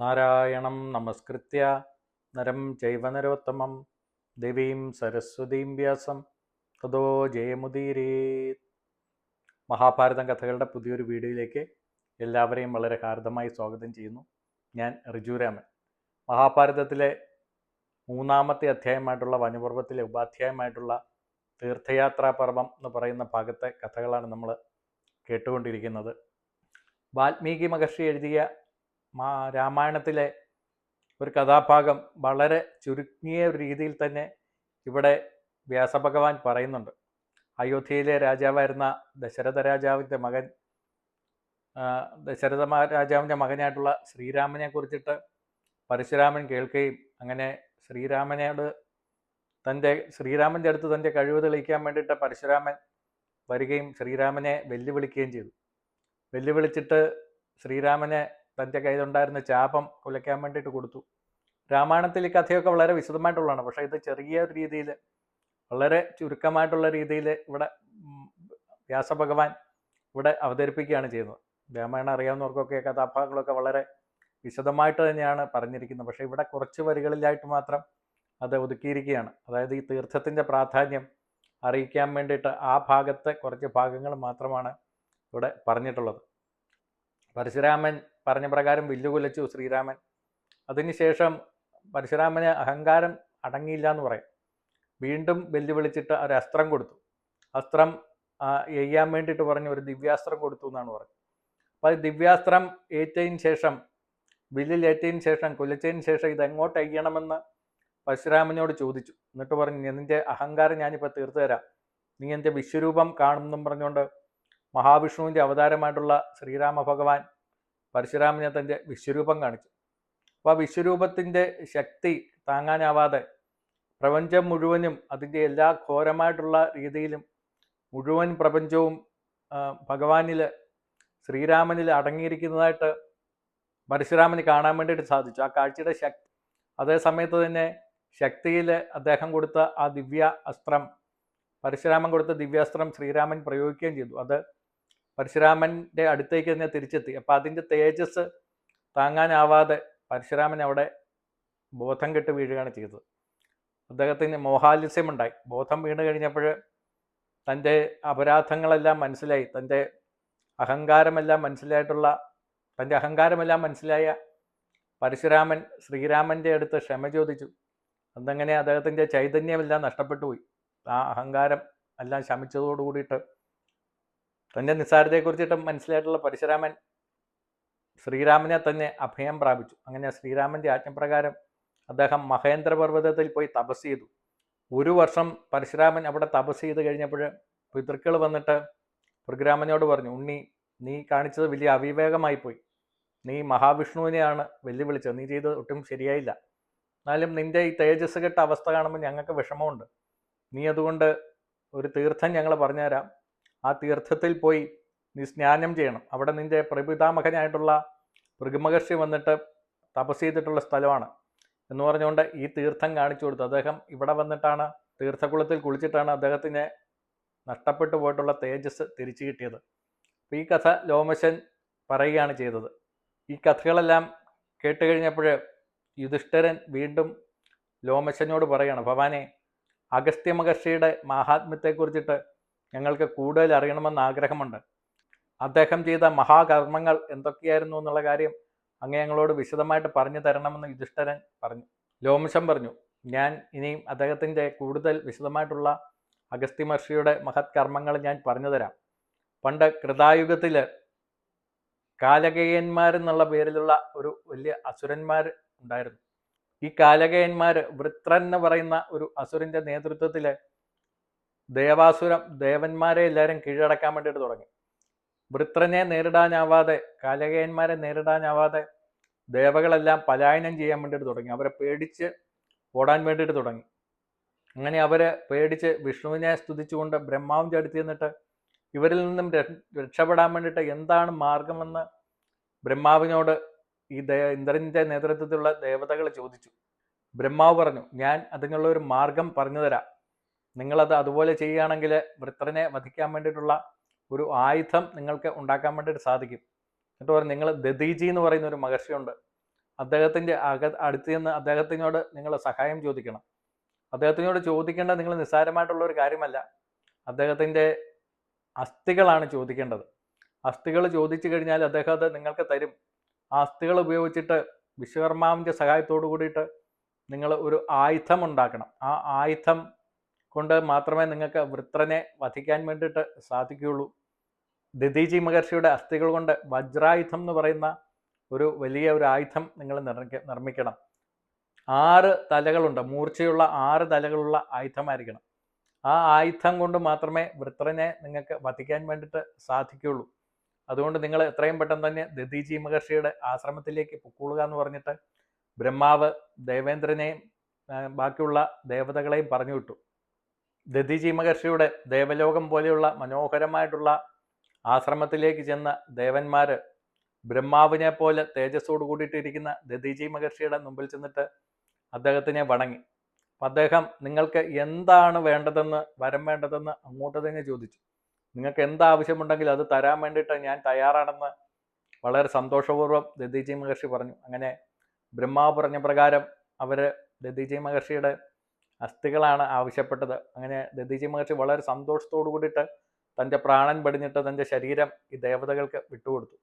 നാരായണം നമസ്കൃത്യ. നരം ജൈവനരോത്തമം ദേവീം സരസ്വതീം വ്യാസം. തതോ ജയമുദീരേത് മഹാഭാരതം കഥകളുടെ പുതിയൊരു വീഡിയോയിലേക്ക് എല്ലാവരെയും വളരെ ഹാർദമായി സ്വാഗതം ചെയ്യുന്നു. ഞാൻ ഋജുരാമൻ മഹാഭാരതത്തിലെ മൂന്നാമത്തെ അധ്യായമായിട്ടുള്ള വനപർവത്തിലെ ഉപാധ്യായമായിട്ടുള്ള തീർത്ഥയാത്രാ പർവം എന്ന് പറയുന്ന ഭാഗത്തെ കഥകളാണ് നമ്മൾ കേട്ടുകൊണ്ടിരിക്കുന്നത്. വാൽമീകി മഹർഷി എഴുതിയ മാ രാമായണത്തിലെ ഒരു കഥാഭാഗം വളരെ ചുരുങ്ങിയ രീതിയിൽ തന്നെ ഇവിടെ വ്യാസഭഗവാൻ പറയുന്നുണ്ട്. അയോധ്യയിലെ രാജാവായിരുന്ന ദശരഥ രാജാവിന്റെ മകൻ ദശരഥ രാജാവിന്റെ മകനായിട്ടുള്ള ശ്രീരാമനെ കുറിച്ചിട്ട് പരശുരാമൻ കേൾക്കുകയും അങ്ങനെ ശ്രീരാമനോട് തന്റെ ശ്രീരാമന്റെ അടുത്ത് തന്റെ കഴിവ് തെളിയിക്കാൻ വേണ്ടിയിട്ട് പരശുരാമൻ വരികയും ശ്രീരാമനെ വെല്ലുവിളിക്കുകയും ചെയ്തു. വെല്ലുവിളിച്ചിട്ട് ശ്രീരാമനെ തന്റെ കയ്യിലുണ്ടായിരുന്ന ചാപം കുലയ്ക്കാൻ വേണ്ടിയിട്ട് കൊടുത്തു. രാമായണത്തിൽ ഈ കഥയൊക്കെ വളരെ വിശദമായിട്ടുള്ളതാണ്. പക്ഷേ ഇത് ചെറിയ രീതിയിൽ വളരെ ചുരുക്കമായിട്ടുള്ള രീതിയിൽ ഇവിടെ വ്യാസഭഗവാൻ ഇവിടെ അവതരിപ്പിക്കുകയാണ് ചെയ്യുന്നത്. രാമായണം അറിയാവുന്നവർക്കൊക്കെ കഥാഭാഗങ്ങളൊക്കെ വളരെ വിശദമായിട്ട് തന്നെയാണ് പറഞ്ഞിരിക്കുന്നത്. പക്ഷേ ഇവിടെ കുറച്ച് വരികളിലായിട്ട് മാത്രം അത് ഒതുക്കിയിരിക്കുകയാണ്. അതായത് ഈ തീർത്ഥത്തിന്റെ പ്രാധാന്യം അറിയിക്കാൻ വേണ്ടിയിട്ട് ആ ഭാഗത്തെ കുറച്ച് ഭാഗങ്ങൾ മാത്രമാണ് ഇവിടെ പറഞ്ഞിട്ടുള്ളത്. പരശുരാമൻ പറഞ്ഞ പ്രകാരം വില്ലുകൊലച്ചു ശ്രീരാമൻ. അതിനുശേഷം പരശുരാമന് അഹങ്കാരം അടങ്ങിയില്ല എന്ന് പറയാം. വീണ്ടും വെല്ലുവിളിച്ചിട്ട് ഒരു അസ്ത്രം കൊടുത്തു. അസ്ത്രം എയ്യാൻ വേണ്ടിയിട്ട് പറഞ്ഞു ഒരു ദിവ്യാസ്ത്രം കൊടുത്തു എന്നാണ് പറഞ്ഞത് അപ്പോൾ ദിവ്യാസ്ത്രം ഏറ്റതിന് ശേഷം വില്ലിൽ ഏറ്റതിന് ശേഷം കൊലച്ചതിന് ശേഷം ഇത് എങ്ങോട്ട് എയ്യണമെന്ന് പരശുരാമനോട് ചോദിച്ചു. എന്നിട്ട് പറഞ്ഞു നിന്റെ അഹങ്കാരം ഞാനിപ്പോൾ തീർത്തു തരാം. നീ എന്റെ വിശ്വരൂപം കാണുമെന്നും പറഞ്ഞുകൊണ്ട് മഹാവിഷ്ണുവിന്റെ അവതാരമായിട്ടുള്ള ശ്രീരാമ ഭഗവാൻ പരശുരാമനെ തന്റെ വിശ്വരൂപം കാണിച്ചു. അപ്പോൾ ആ വിശ്വരൂപത്തിന്റെ ശക്തി താങ്ങാനാവാതെ പ്രപഞ്ചം മുഴുവനും അതിന്റെ എല്ലാ ഘോരമായിട്ടുള്ള രീതിയിലും മുഴുവൻ പ്രപഞ്ചവും ഭഗവാനിൽ ശ്രീരാമനിൽ അടങ്ങിയിരിക്കുന്നതായിട്ട് പരശുരാമന് കാണാൻ വേണ്ടിയിട്ട് സാധിച്ചു. ആ കാഴ്ചയുടെ ശക്തി അതേ സമയത്ത് തന്നെ ശക്തിയിൽ അദ്ദേഹം കൊടുത്ത ആ ദിവ്യ അസ്ത്രം പരശുരാമൻ കൊടുത്ത ദിവ്യാസ്ത്രം ശ്രീരാമൻ പ്രയോഗിക്കുകയും ചെയ്തു. അത് പരശുരാമന്റെ അടുത്തേക്ക് തന്നെ തിരിച്ചെത്തി. അപ്പോൾ അതിന്റെ തേജസ് താങ്ങാനാവാതെ പരശുരാമൻ അവിടെ ബോധം കെട്ട് വീഴുകയാണ് ചെയ്തത്. അദ്ദേഹത്തിന് മോഹാലസ്യമുണ്ടായി. ബോധം വീണ് കഴിഞ്ഞപ്പോൾ തന്റെ അപരാധങ്ങളെല്ലാം മനസ്സിലായി. തന്റെ അഹങ്കാരമെല്ലാം മനസ്സിലായിട്ടുള്ള തന്റെ അഹങ്കാരമെല്ലാം മനസ്സിലായ പരശുരാമൻ ശ്രീരാമന്റെ അടുത്ത് ക്ഷമ ചോദിച്ചു. അതങ്ങനെ അദ്ദേഹത്തിന്റെ ചൈതന്യമെല്ലാം നഷ്ടപ്പെട്ടു പോയി ആ അഹങ്കാരം എല്ലാം ശമിച്ചതോടു കൂടിയിട്ട് തന്റെ നിസ്സാരതയെക്കുറിച്ചിട്ട് മനസ്സിലായിട്ടുള്ള പരശുരാമൻ ശ്രീരാമനെ തന്നെ അഭയം പ്രാപിച്ചു. അങ്ങനെ ശ്രീരാമന്റെ ആജ്ഞപ്രകാരം അദ്ദേഹം മഹേന്ദ്രപർവതത്തിൽ പോയി തപസ് ചെയ്തു. ഒരു വർഷം പരശുരാമൻ അവിടെ തപസ് ചെയ്ത് കഴിഞ്ഞപ്പോൾ പിതൃക്കൾ വന്നിട്ട് പൃഗ്രാമനോട് പറഞ്ഞു ഉണ്ണി നീ കാണിച്ചത് വലിയ അവിവേകമായി പോയി. നീ മഹാവിഷ്ണുവിനെയാണ് വെല്ലുവിളിച്ചത്. നീ ചെയ്തത് ഒട്ടും ശരിയായില്ല. എന്നാലും നിന്റെ ഈ തേജസ് കെട്ട അവസ്ഥ കാണുമ്പോൾ ഞങ്ങൾക്ക് വിഷമമുണ്ട്. നീ അതുകൊണ്ട് ഒരു തീർത്ഥം ഞങ്ങൾ പറഞ്ഞുതരാം. ആ തീർത്ഥത്തിൽ പോയി നീ സ്നാനം ചെയ്യണം. അവിടെ നിന്റെ പ്രപിതാമഹനായിട്ടുള്ള ഭൃഗമഹർഷി വന്നിട്ട് തപസ് ചെയ്തിട്ടുള്ള സ്ഥലമാണ് എന്ന് പറഞ്ഞുകൊണ്ട് ഈ തീർത്ഥം കാണിച്ചു കൊടുത്തു. അദ്ദേഹം ഇവിടെ വന്നിട്ടാണ് തീർത്ഥകുളത്തിൽ കുളിച്ചിട്ടാണ് അദ്ദേഹത്തിന് നഷ്ടപ്പെട്ടു പോയിട്ടുള്ള തേജസ് തിരിച്ചു കിട്ടിയത്. അപ്പോൾ ഈ കഥ ലോമശൻ പറയുകയാണ് ചെയ്തത്. ഈ കഥകളെല്ലാം കേട്ട് കഴിഞ്ഞപ്പോൾ യുധിഷ്ഠിരൻ വീണ്ടും ലോമശനോട് പറയുകയാണ് ഭവാനെ അഗസ്ത്യ മഹർഷിയുടെ മാഹാത്മ്യത്തെക്കുറിച്ചിട്ട് ഞങ്ങൾക്ക് കൂടുതൽ അറിയണമെന്ന് ആഗ്രഹമുണ്ട്. അദ്ദേഹം ചെയ്ത മഹാകർമ്മങ്ങൾ എന്തൊക്കെയായിരുന്നു എന്നുള്ള കാര്യം അങ്ങ് ഞങ്ങളോട് വിശദമായിട്ട് പറഞ്ഞു തരണമെന്ന് യുധിഷ്ഠരൻ പറഞ്ഞു. ലോമശം പറഞ്ഞു ഞാൻ ഇനിയും അദ്ദേഹത്തിന്റെ കൂടുതൽ വിശദമായിട്ടുള്ള അഗസ്ത്യ മഹർഷിയുടെ മഹത് കർമ്മങ്ങൾ ഞാൻ പറഞ്ഞു തരാം. പണ്ട് കൃതായുഗത്തിൽ കാലകേയന്മാരെന്നുള്ള പേരിലുള്ള ഒരു വലിയ അസുരന്മാർ ഉണ്ടായിരുന്നു. ഈ കാലകേയന്മാർ വൃത്രൻ എന്ന് പറയുന്ന ഒരു അസുരന്റെ നേതൃത്വത്തിൽ ദേവാസുരം ദേവന്മാരെ എല്ലാവരും കീഴടക്കാൻ വേണ്ടിയിട്ട് തുടങ്ങി. വൃത്രനെ നേരിടാനാവാതെ കാലകേയന്മാരെ നേരിടാനാവാതെ ദേവകളെല്ലാം പലായനം ചെയ്യാൻ വേണ്ടിയിട്ട് തുടങ്ങി. അവരെ പേടിച്ച് ഓടാൻ വേണ്ടിയിട്ട് തുടങ്ങി. അങ്ങനെ അവരെ പേടിച്ച് വിഷ്ണുവിനെ സ്തുതിച്ചുകൊണ്ട് ബ്രഹ്മാവും ചടുത്തി നിന്നിട്ട് ഇവരിൽ നിന്നും രക്ഷപ്പെടാൻ വേണ്ടിയിട്ട് എന്താണ് മാർഗമെന്ന് ബ്രഹ്മാവിനോട് ഈ ദേ ഇന്ദ്രന്റെ നേതൃത്വത്തിലുള്ള ദേവതകൾ ചോദിച്ചു. ബ്രഹ്മാവ് പറഞ്ഞു ഞാൻ അതിനുള്ള ഒരു മാർഗം പറഞ്ഞു തരാം. നിങ്ങളത് അതുപോലെ ചെയ്യുകയാണെങ്കിൽ വൃത്രനെ വധിക്കാൻ വേണ്ടിയിട്ടുള്ള ഒരു ആയുധം നിങ്ങൾക്ക് ഉണ്ടാക്കാൻ വേണ്ടിയിട്ട് സാധിക്കും. എന്നിട്ട് നിങ്ങൾ ദദീജി എന്ന് പറയുന്ന ഒരു മഹർഷിയുണ്ട്. അദ്ദേഹത്തിന്റെ അക അടുത്ത് നിന്ന് അദ്ദേഹത്തിനോട് നിങ്ങൾ സഹായം ചോദിക്കണം. അദ്ദേഹത്തിനോട് ചോദിക്കേണ്ടത് നിങ്ങൾ നിസ്സാരമായിട്ടുള്ള ഒരു കാര്യമല്ല. അദ്ദേഹത്തിന്റെ അസ്ഥികളാണ് ചോദിക്കേണ്ടത്. അസ്ഥികൾ ചോദിച്ചു കഴിഞ്ഞാൽ അദ്ദേഹം അത് നിങ്ങൾക്ക് തരും. ആ അസ്ഥികൾ ഉപയോഗിച്ചിട്ട് വിശ്വകർമാവിന്റെ സഹായത്തോടു കൂടിയിട്ട് നിങ്ങൾ ഒരു ആയുധം ഉണ്ടാക്കണം. ആ ആയുധം കൊണ്ട് മാത്രമേ നിങ്ങൾക്ക് വൃത്രനെ വധിക്കാൻ വേണ്ടിയിട്ട് സാധിക്കുകയുള്ളൂ. ദിദിജി മഹർഷിയുടെ അസ്ഥികൾ കൊണ്ട് വജ്രായുധം എന്ന് പറയുന്ന ഒരു വലിയ ഒരു ആയുധം നിങ്ങൾ നിർമ്മിക്ക നിർമ്മിക്കണം. ആറ് തലകളുണ്ട്. മൂർച്ചയുള്ള ആറ് തലകളുള്ള ആയുധമായിരിക്കണം. ആ ആയുധം കൊണ്ട് മാത്രമേ വൃത്രനെ നിങ്ങൾക്ക് വധിക്കാൻ വേണ്ടിയിട്ട് സാധിക്കുകയുള്ളൂ. അതുകൊണ്ട് നിങ്ങൾ എത്രയും പെട്ടെന്ന് തന്നെ ദദീജി മഹർഷിയുടെ ആശ്രമത്തിലേക്ക് പൊക്കോളുക എന്ന് പറഞ്ഞിട്ട് ബ്രഹ്മാവ് ദേവേന്ദ്രനെയും ബാക്കിയുള്ള ദേവതകളെയും പറഞ്ഞു വിട്ടു. ദദീജി മഹർഷിയുടെ ദേവലോകം പോലെയുള്ള മനോഹരമായിട്ടുള്ള ആശ്രമത്തിലേക്ക് ചെന്ന ദേവന്മാർ ബ്രഹ്മാവിനെ പോലെ തേജസ്സോട് കൂടിയിട്ടിരിക്കുന്ന ദതിജി മഹർഷിയുടെ മുമ്പിൽ ചെന്നിട്ട് അദ്ദേഹത്തിനെ വണങ്ങി. അപ്പം അദ്ദേഹം നിങ്ങൾക്ക് എന്താണ് വേണ്ടതെന്ന് വരം വേണ്ടതെന്ന് അങ്ങോട്ട് തന്നെ ചോദിച്ചു. നിങ്ങൾക്ക് എന്താവശ്യമുണ്ടെങ്കിൽ അത് തരാൻ വേണ്ടിയിട്ട് ഞാൻ തയ്യാറാണെന്ന് വളരെ സന്തോഷപൂർവം ദതിജി മഹർഷി പറഞ്ഞു. അങ്ങനെ ബ്രഹ്മാവ് പറഞ്ഞ പ്രകാരം അവർ ദതിജി മഹർഷിയുടെ അസ്ഥികളാണ് ആവശ്യപ്പെട്ടത്. അങ്ങനെ ദദീജി മഹർഷി വളരെ സന്തോഷത്തോടു കൂടിയിട്ട് തന്റെ പ്രാണൻ പടിഞ്ഞിട്ട് തന്റെ ശരീരം ഈ ദേവതകൾക്ക് വിട്ടുകൊടുത്തു.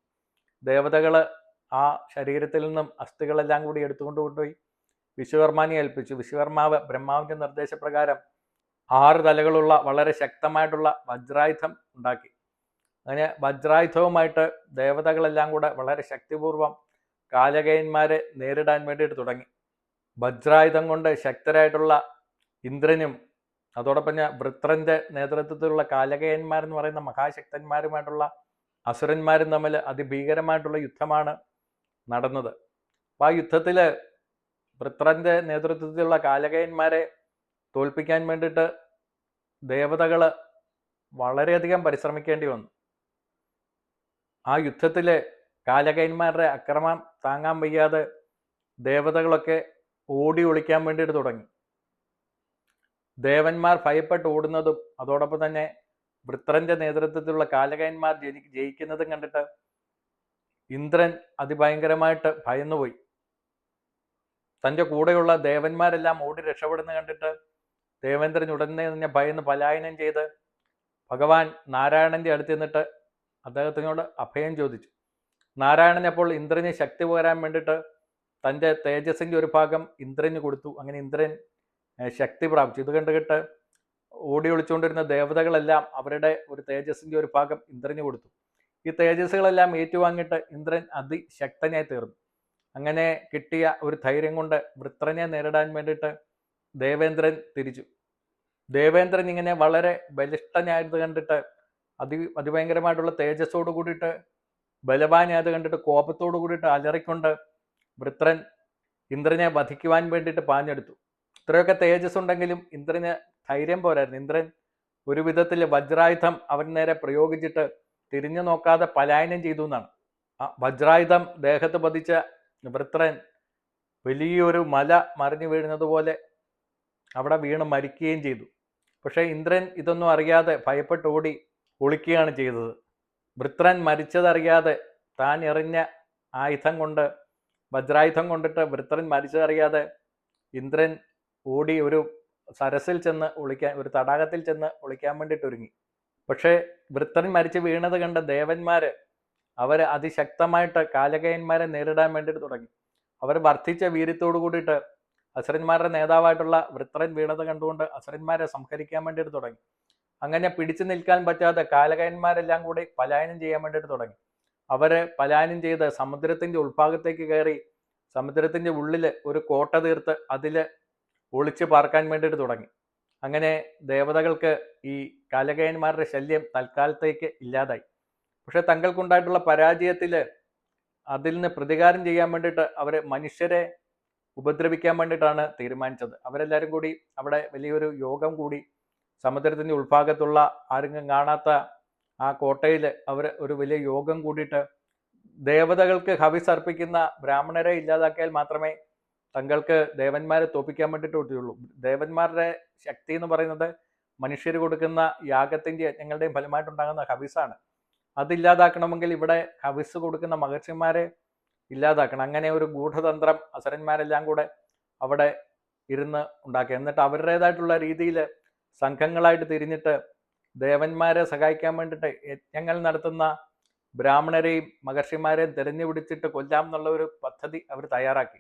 ദേവതകൾ ആ ശരീരത്തിൽ നിന്നും അസ്ഥികളെല്ലാം കൂടി എടുത്തുകൊണ്ട് കൊണ്ടുപോയി വിശ്വകർമാനെ ഏൽപ്പിച്ചു. വിശ്വകർമാവ് ബ്രഹ്മാവിന്റെ നിർദ്ദേശപ്രകാരം ആറ് തലകളുള്ള വളരെ ശക്തമായിട്ടുള്ള വജ്രായുധം ഉണ്ടാക്കി. അങ്ങനെ വജ്രായുധവുമായിട്ട് ദേവതകളെല്ലാം കൂടെ വളരെ ശക്തിപൂർവം കാലകയന്മാരെ നേരിടാൻ വേണ്ടിയിട്ട് തുടങ്ങി. വജ്രായുധം കൊണ്ട് ശക്തരായിട്ടുള്ള ഇന്ദ്രനും അതോടൊപ്പം ഞാൻ വൃത്രന്റെ നേതൃത്വത്തിലുള്ള കാലകയന്മാരെന്ന് പറയുന്ന മഹാശക്തന്മാരുമായിട്ടുള്ള അസുരന്മാരും തമ്മിൽ അതിഭീകരമായിട്ടുള്ള യുദ്ധമാണ് നടന്നത്. അപ്പോൾ ആ യുദ്ധത്തിൽ വൃത്രന്റെ നേതൃത്വത്തിലുള്ള കാലകയന്മാരെ തോൽപ്പിക്കാൻ വേണ്ടിയിട്ട് ദേവതകൾ വളരെയധികം പരിശ്രമിക്കേണ്ടി വന്നു. ആ യുദ്ധത്തിൽ കാലകയന്മാരുടെ അക്രമം താങ്ങാൻ വയ്യാതെ ദേവതകളൊക്കെ ഓടി ഒളിക്കാൻ വേണ്ടിയിട്ട് തുടങ്ങി. ദേവന്മാർ ഭയപ്പെട്ട് ഓടുന്നതും അതോടൊപ്പം തന്നെ വൃത്രന്റെ നേതൃത്വത്തിലുള്ള കാലകയന്മാർ ജനി ജയിക്കുന്നതും കണ്ടിട്ട് ഇന്ദ്രൻ അതിഭയങ്കരമായിട്ട് ഭയന്നുപോയി. തന്റെ കൂടെയുള്ള ദേവന്മാരെല്ലാം ഓടി രക്ഷപ്പെടുന്ന കണ്ടിട്ട് ദേവേന്ദ്രൻ ഉടനെ തന്നെ ഭയന്ന് പലായനം ചെയ്ത് ഭഗവാൻ നാരായണന്റെ അടുത്ത് നിന്നിട്ട് അദ്ദേഹത്തിനോട് അഭയം ചോദിച്ചു. നാരായണൻ അപ്പോൾ ഇന്ദ്രന് ശക്തി പകരാൻ വേണ്ടിയിട്ട് തന്റെ തേജസ്സിന്റെ ഒരു ഭാഗം ഇന്ദ്രന് കൊടുത്തു. അങ്ങനെ ഇന്ദ്രൻ ശക്തി പ്രാപിച്ചു. ഇത് കണ്ടുകിട്ട് ഓടി ഒളിച്ചുകൊണ്ടിരുന്ന ദേവതകളെല്ലാം അവരുടെ ഒരു തേജസ്സിന്റെ ഒരു ഭാഗം ഇന്ദ്രന് കൊടുത്തു. ഈ തേജസ്സുകളെല്ലാം ഏറ്റുവാങ്ങിയിട്ട് ഇന്ദ്രൻ അതിശക്തനായി തീർന്നു. അങ്ങനെ കിട്ടിയ ഒരു ധൈര്യം കൊണ്ട് വൃത്രനെ നേരിടാൻ വേണ്ടിയിട്ട് ദേവേന്ദ്രൻ തിരിച്ചു. ദേവേന്ദ്രൻ ഇങ്ങനെ വളരെ ബലിഷ്ഠനായത് കണ്ടിട്ട് അതി അതിഭയങ്കരമായിട്ടുള്ള തേജസ്സോട് കൂടിയിട്ട് ബലവാനായത് കണ്ടിട്ട് കോപത്തോട് കൂടിയിട്ട് അലറിക്കൊണ്ട് വൃത്രൻ ഇന്ദ്രനെ വധിക്കുവാൻ വേണ്ടിയിട്ട് പാഞ്ഞെടുത്തു. ഇത്രയൊക്കെ തേജസ് ഉണ്ടെങ്കിലും ഇന്ദ്രന് ധൈര്യം പോരായിരുന്നു. ഇന്ദ്രൻ ഒരു വിധത്തിൽ വജ്രായുധം അവൻ നേരെ പ്രയോഗിച്ചിട്ട് തിരിഞ്ഞു നോക്കാതെ പലായനം ചെയ്തു എന്നാണ്. ആ വജ്രായുധം ദേഹത്ത് പതിച്ച വൃത്രൻ വലിയൊരു മല മറിഞ്ഞു വീഴുന്നത് പോലെ അവിടെ വീണ് മരിക്കുകയും ചെയ്തു. പക്ഷേ ഇന്ദ്രൻ ഇതൊന്നും അറിയാതെ ഭയപ്പെട്ട് ഓടി ഒളിക്കുകയാണ് ചെയ്തത്. വൃത്രൻ മരിച്ചതറിയാതെ താൻ എറിഞ്ഞ ആയുധം കൊണ്ട് വജ്രായുധം കൊണ്ടിട്ട് വൃത്രൻ മരിച്ചതറിയാതെ ഇന്ദ്രൻ ഓടി ഒരു സരസിൽ ചെന്ന് ഒളിക്കാൻ ഒരു തടാകത്തിൽ ചെന്ന് ഒളിക്കാൻ വേണ്ടിയിട്ട് ഒരുങ്ങി. പക്ഷേ വൃത്തൻ മരിച്ച് വീണത് കണ്ട ദേവന്മാര് അവർ അതിശക്തമായിട്ട് കാലകയന്മാരെ നേരിടാൻ വേണ്ടിയിട്ട് തുടങ്ങി. അവർ വർദ്ധിച്ച വീര്യത്തോടു കൂടിയിട്ട് അസുരന്മാരുടെ നേതാവായിട്ടുള്ള വൃത്രൻ വീണത് കണ്ടുകൊണ്ട് അസുരന്മാരെ സംഹരിക്കാൻ വേണ്ടിയിട്ട് തുടങ്ങി. അങ്ങനെ പിടിച്ചു നിൽക്കാൻ പറ്റാതെ കാലകയന്മാരെല്ലാം കൂടി പലായനം ചെയ്യാൻ വേണ്ടിയിട്ട് തുടങ്ങി. അവർ പലായനം ചെയ്ത് സമുദ്രത്തിന്റെ ഉൾഭാഗത്തേക്ക് കയറി സമുദ്രത്തിന്റെ ഉള്ളിൽ ഒരു കോട്ട തീർത്ത് അതിൽ ഒളിച്ചു പാർക്കാൻ വേണ്ടിയിട്ട് തുടങ്ങി. അങ്ങനെ ദേവതകൾക്ക് ഈ കാലകയന്മാരുടെ ശല്യം തൽക്കാലത്തേക്ക് ഇല്ലാതായി. പക്ഷെ തങ്ങൾക്കുണ്ടായിട്ടുള്ള പരാജയത്തിൽ അതിൽ നിന്ന് പ്രതികാരം ചെയ്യാൻ വേണ്ടിയിട്ട് അവർ മനുഷ്യരെ ഉപദ്രവിക്കാൻ വേണ്ടിയിട്ടാണ് തീരുമാനിച്ചത്. അവരെല്ലാവരും കൂടി അവിടെ വലിയൊരു യോഗം കൂടി സമുദ്രത്തിന്റെ ഉൾഭാഗത്തുള്ള ആരെങ്കിലും കാണാത്ത ആ കോട്ടയിൽ അവർ ഒരു വലിയ യോഗം കൂടിയിട്ട് ദേവതകൾക്ക് ഹവിസ് അർപ്പിക്കുന്ന ബ്രാഹ്മണരെ ഇല്ലാതാക്കിയാൽ മാത്രമേ തങ്ങൾക്ക് ദേവന്മാരെ തോപ്പിക്കാൻ വേണ്ടിയിട്ട് പറ്റുള്ളൂ ദേവന്മാരുടെ ശക്തി എന്ന് പറയുന്നത് മനുഷ്യർ കൊടുക്കുന്ന യാഗത്തിന്റെ യജ്ഞങ്ങളുടെയും ഫലമായിട്ടുണ്ടാകുന്ന ഹവിസാണ്. അതില്ലാതാക്കണമെങ്കിൽ ഇവിടെ ഹവിസ് കൊടുക്കുന്ന മഹർഷിമാരെ ഇല്ലാതാക്കണം. അങ്ങനെ ഒരു ഗൂഢതന്ത്രം അസുരന്മാരെല്ലാം കൂടെ അവിടെ ഇരുന്ന് ഉണ്ടാക്കി. എന്നിട്ട് അവരുടേതായിട്ടുള്ള രീതിയിൽ സംഘങ്ങളായിട്ട് തിരിഞ്ഞിട്ട് ദേവന്മാരെ സഹായിക്കാൻ വേണ്ടിയിട്ട് യജ്ഞങ്ങൾ നടത്തുന്ന ബ്രാഹ്മണരെയും മഹർഷിമാരെയും തിരഞ്ഞു പിടിച്ചിട്ട് കൊല്ലാം എന്നുള്ള ഒരു പദ്ധതി അവർ തയ്യാറാക്കി.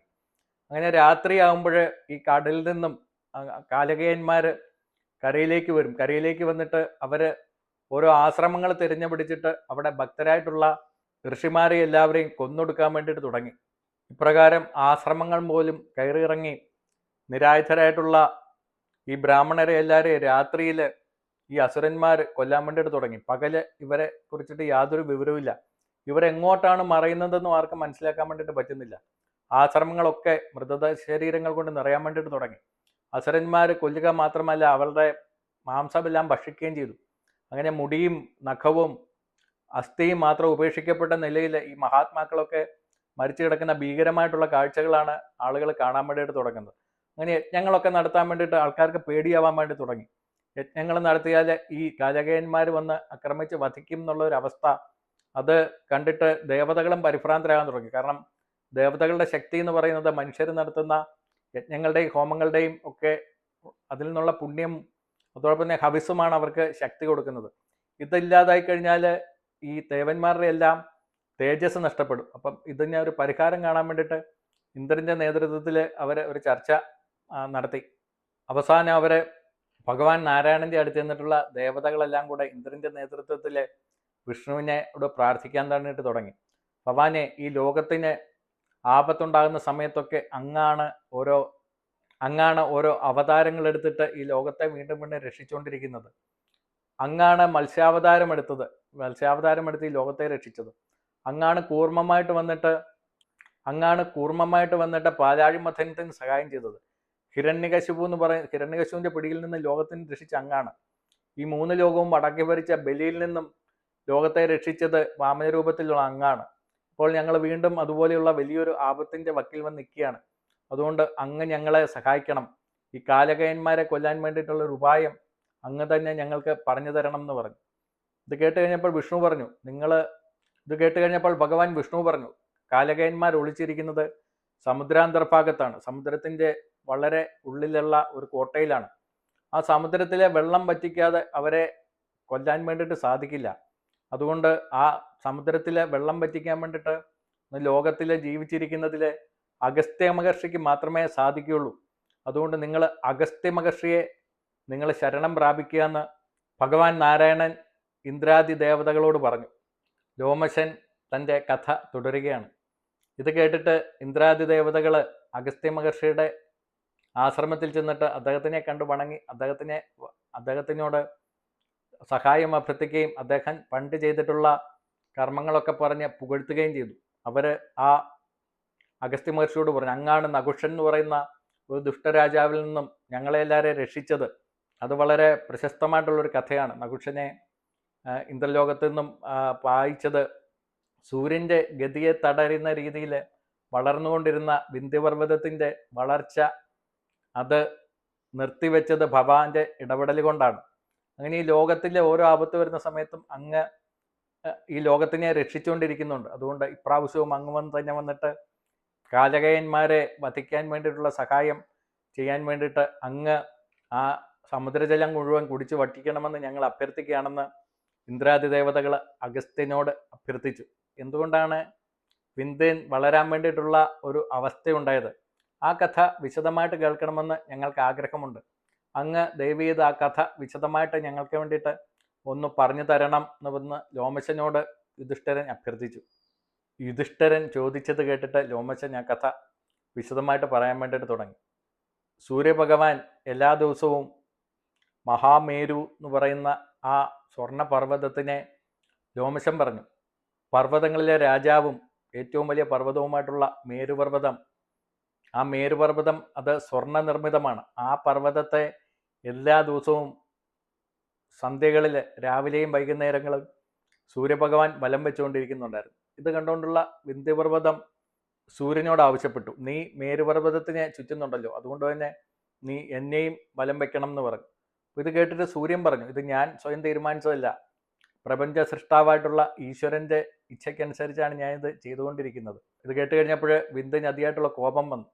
അങ്ങനെ രാത്രിയാകുമ്പോൾ ഈ കടലിൽ നിന്നും കാലകയന്മാർ കരയിലേക്ക് വരും. കരയിലേക്ക് വന്നിട്ട് അവർ ഓരോ ആശ്രമങ്ങൾ തിരഞ്ഞു പിടിച്ചിട്ട് അവിടെ ഭക്തരായിട്ടുള്ള ഋഷിമാരെ എല്ലാവരെയും കൊന്നൊടുക്കാൻ വേണ്ടിയിട്ട് തുടങ്ങി. ഇപ്രകാരം ആശ്രമങ്ങൾ പോലും കയറിയിറങ്ങി. നിരായുധരായിട്ടുള്ള ഈ ബ്രാഹ്മണരെ എല്ലാവരെയും രാത്രിയിൽ ഈ അസുരന്മാർ കൊല്ലാൻ വേണ്ടിയിട്ട് തുടങ്ങി. പകൽ ഇവരെ കുറിച്ചിട്ട് യാതൊരു വിവരവുമില്ല. ഇവരെങ്ങോട്ടാണ് മറയുന്നതെന്നും ആർക്കും മനസ്സിലാക്കാൻ വേണ്ടിയിട്ട് പറ്റുന്നില്ല. ആശ്രമങ്ങളൊക്കെ മൃതദ ശരീരങ്ങൾ കൊണ്ട് നിറയാൻ വേണ്ടിയിട്ട് തുടങ്ങി. അസുരന്മാർ കൊല്ലുക മാത്രമല്ല അവരുടെ മാംസമെല്ലാം ഭക്ഷിക്കുകയും ചെയ്തു. അങ്ങനെ മുടിയും നഖവും അസ്ഥിയും മാത്രം ഉപേക്ഷിക്കപ്പെട്ട നിലയിൽ ഈ മഹാത്മാക്കളൊക്കെ മരിച്ചു കിടക്കുന്ന ഭീകരമായിട്ടുള്ള കാഴ്ചകളാണ് ആളുകൾ കാണാൻ വേണ്ടിയിട്ട് തുടങ്ങുന്നത്. അങ്ങനെ യജ്ഞങ്ങളൊക്കെ നടത്താൻ വേണ്ടിയിട്ട് ആൾക്കാർക്ക് പേടിയാവാൻ വേണ്ടി തുടങ്ങി. യജ്ഞങ്ങൾ നടത്തിയാൽ ഈ രാജകയന്മാർ വന്ന് ആക്രമിച്ച് വധിക്കും എന്നുള്ള ഒരു അവസ്ഥ അത് കണ്ടിട്ട് ദേവതകളും പരിഭ്രാന്തരാകാൻ തുടങ്ങി. കാരണം ദേവതകളുടെ ശക്തി എന്ന് പറയുന്നത് മനുഷ്യർ നടത്തുന്ന യജ്ഞങ്ങളുടെയും ഹോമങ്ങളുടെയും ഒക്കെ അതിൽ നിന്നുള്ള പുണ്യം അതോടൊപ്പം തന്നെ ഹവിസുമാണ് അവർക്ക് ശക്തി കൊടുക്കുന്നത്. ഇതില്ലാതായി കഴിഞ്ഞാൽ ഈ ദേവന്മാരുടെ എല്ലാം തേജസ് നഷ്ടപ്പെടും. അപ്പം ഇതിന് ഒരു പരിഹാരം കാണാൻ വേണ്ടിയിട്ട് ഇന്ദ്രന്റെ നേതൃത്വത്തിൽ അവർ ഒരു ചർച്ച നടത്തി. അവസാനം അവർ ഭഗവാൻ നാരായണന്റെ അടുത്ത് ചെന്നിട്ടുള്ള ദേവതകളെല്ലാം കൂടെ ഇന്ദ്രന്റെ നേതൃത്വത്തിൽ വിഷ്ണുവിനെ ഇവിടെ പ്രാർത്ഥിക്കാൻ തന്നിട്ട് തുടങ്ങി. ഭഗവാനെ ഈ ലോകത്തിന് ആപത്തുണ്ടാകുന്ന സമയത്തൊക്കെ അങ്ങാണ് ഓരോ അങ്ങാണ് ഓരോ അവതാരങ്ങൾ എടുത്തിട്ട് ഈ ലോകത്തെ വീണ്ടും വീണ്ടും രക്ഷിച്ചുകൊണ്ടിരിക്കുന്നത്. അങ്ങാണ് മത്സ്യാവതാരം എടുത്തത്. മത്സ്യാവതാരം എടുത്ത് ഈ ലോകത്തെ രക്ഷിച്ചത്. അങ്ങാണ് കൂർമ്മമായിട്ട് വന്നിട്ട് അങ്ങാണ് കൂർമ്മമായിട്ട് വന്നിട്ട് പാലാഴി മഥനത്തിന് സഹായം ചെയ്തത്. ഹിരണ്യകശിപു എന്ന് പറയും ഹിരണ്യകശുവിന്റെ പിടിയിൽ നിന്ന് ലോകത്തിന് രക്ഷിച്ച അങ്ങാണ്. ഈ മൂന്ന് ലോകവും അടക്കി ഭരിച്ച ബലിയിൽ നിന്നും ലോകത്തെ രക്ഷിച്ചത് വാമനരൂപത്തിലുള്ള അങ്ങാണ്. അപ്പോൾ ഞങ്ങൾ വീണ്ടും അതുപോലെയുള്ള വലിയൊരു ആപത്തിന്റെ വക്കിൽ വന്ന് നിൽക്കുകയാണ്. അതുകൊണ്ട് അങ്ങ് ഞങ്ങളെ സഹായിക്കണം. ഈ കാലകയന്മാരെ കൊല്ലാൻ വേണ്ടിയിട്ടുള്ള ഒരു ഉപായം അങ്ങ് തന്നെ ഞങ്ങൾക്ക് പറഞ്ഞു തരണം എന്ന് പറഞ്ഞു. ഇത് കേട്ട് കഴിഞ്ഞപ്പോൾ വിഷ്ണു പറഞ്ഞു നിങ്ങൾ ഇത് കേട്ട് കഴിഞ്ഞപ്പോൾ ഭഗവാൻ വിഷ്ണു പറഞ്ഞു കാലകയന്മാർ ഒളിച്ചിരിക്കുന്നത് സമുദ്രാന്തർഭാഗത്താണ് സമുദ്രത്തിന്റെ വളരെ ഉള്ളിലുള്ള ഒരു കോട്ടയിലാണ്. ആ സമുദ്രത്തിലെ വെള്ളം പറ്റിക്കാതെ അവരെ കൊല്ലാൻ വേണ്ടിയിട്ട് സാധിക്കില്ല. അതുകൊണ്ട് ആ സമുദ്രത്തിലെ വെള്ളം വറ്റിക്കാൻ വേണ്ടിയിട്ട് ലോകത്തിലെ ജീവിച്ചിരിക്കുന്നതിലെ അഗസ്ത്യ മഹർഷിക്ക് മാത്രമേ സാധിക്കുകയുള്ളൂ. അതുകൊണ്ട് നിങ്ങൾ അഗസ്ത്യ മഹർഷിയെ നിങ്ങൾ ശരണം പ്രാപിക്കുക എന്ന് ഭഗവാൻ നാരായണൻ ഇന്ദ്രാദി ദേവതകളോട് പറഞ്ഞു. ലോമശൻ തന്റെ കഥ തുടരുകയാണ്. ഇത് കേട്ടിട്ട് ഇന്ദ്രാദി ദേവതകൾ അഗസ്ത്യ മഹർഷിയുടെ ആശ്രമത്തിൽ ചെന്നിട്ട് അദ്ദേഹത്തിനെ കണ്ടു വണങ്ങി അദ്ദേഹത്തിനെ അദ്ദേഹത്തിനോട് സഹായം അഭ്യർത്ഥിക്കുകയും അദ്ദേഹം പണ്ട് ചെയ്തിട്ടുള്ള കർമ്മങ്ങളൊക്കെ പറഞ്ഞ് പുകഴ്ത്തുകയും ചെയ്തു. അവർ ആ അഗസ്ത്യ മഹർഷിയോട് പറഞ്ഞു അങ്ങാണ് നകുഷൻ എന്ന് പറയുന്ന ഒരു ദുഷ്ടരാജാവിൽ നിന്നും ഞങ്ങളെ എല്ലാവരെയും രക്ഷിച്ചത്. അത് വളരെ പ്രശസ്തമായിട്ടുള്ളൊരു കഥയാണ്. നകുഷനെ ഇന്ദ്രലോകത്തു നിന്നും വായിച്ചത് സൂര്യന്റെ ഗതിയെ തടരുന്ന രീതിയിൽ വളർന്നുകൊണ്ടിരുന്ന വിന്ധ്യപർവതത്തിന്റെ വളർച്ച അത് നിർത്തിവെച്ചത് ഭവാന്റെ ഇടപെടൽ കൊണ്ടാണ്. അങ്ങനെ ഈ ലോകത്തിലെ ഓരോ ആപത്ത് വരുന്ന സമയത്തും അങ്ങ് ഈ ലോകത്തിനെ രക്ഷിച്ചുകൊണ്ടിരിക്കുന്നുണ്ട്. അതുകൊണ്ട് ഇപ്രാവശ്യവും അങ്ങ് വന്ന് തന്നെ വന്നിട്ട് കാലകയന്മാരെ വധിക്കാൻ വേണ്ടിയിട്ടുള്ള സഹായം ചെയ്യാൻ വേണ്ടിയിട്ട് അങ്ങ് ആ സമുദ്രജലം മുഴുവൻ കുടിച്ച് വട്ടിക്കണമെന്ന് ഞങ്ങൾ അഭ്യർത്ഥിക്കുകയാണെന്ന് ഇന്ദ്രാദി ദേവതകൾ അഗസ്ത്യനോട് അഭ്യർത്ഥിച്ചു. എന്തുകൊണ്ടാണ് വിന്ധ്യൻ വളരാൻ വേണ്ടിയിട്ടുള്ള ഒരു അവസ്ഥയുണ്ടായത്? ആ കഥ വിശദമായിട്ട് കേൾക്കണമെന്ന് ഞങ്ങൾക്ക് ആഗ്രഹമുണ്ട്. അങ്ങ് ദയവീത് ആ കഥ വിശദമായിട്ട് ഞങ്ങൾക്ക് വേണ്ടിയിട്ട് ഒന്ന് പറഞ്ഞു തരണം എന്ന് ലോമശനോട് യുധിഷ്ഠരൻ അഭ്യർത്ഥിച്ചു. യുധിഷ്ഠരൻ ചോദിച്ചത് കേട്ടിട്ട് ലോമശൻ ആ കഥ വിശദമായിട്ട് പറയാൻ വേണ്ടിയിട്ട് തുടങ്ങി. സൂര്യഭഗവാൻ എല്ലാ ദിവസവും മഹാമേരു എന്ന് പറയുന്ന ആ സ്വർണ പർവതത്തിനെ ലോമശം പറഞ്ഞു. പർവതങ്ങളിലെ രാജാവും ഏറ്റവും വലിയ പർവതവുമായിട്ടുള്ള മേരുപർവതം ആ മേരുപർവതം അത് സ്വർണ നിർമ്മിതമാണ് ആ പർവതത്തെ എല്ലാ ദിവസവും സന്ധ്യകളിൽ രാവിലെയും വൈകുന്നേരങ്ങളും സൂര്യഭഗവാൻ വലം വെച്ചുകൊണ്ടിരിക്കുന്നുണ്ടായിരുന്നു. ഇത് കണ്ടുകൊണ്ടുള്ള വിന്ധ്യപർവതം സൂര്യനോട് ആവശ്യപ്പെട്ടു. നീ മേരുപർവതത്തിനെ ചുറ്റുന്നുണ്ടല്ലോ. അതുകൊണ്ട് തന്നെ നീ എന്നെയും വലം വെക്കണം എന്ന് പറഞ്ഞു ഇത് കേട്ടിട്ട് സൂര്യൻ പറഞ്ഞു ഇത് ഞാൻ സ്വയം തീരുമാനിച്ചതല്ല. പ്രപഞ്ച സൃഷ്ടാവായിട്ടുള്ള ഈശ്വരന്റെ ഇച്ഛയ്ക്കനുസരിച്ചാണ് ഞാനിത് ചെയ്തുകൊണ്ടിരിക്കുന്നത്. ഇത് കേട്ട് കഴിഞ്ഞപ്പോൾ വിന്ധ്യ അതിയായിട്ടുള്ള കോപം വന്നു.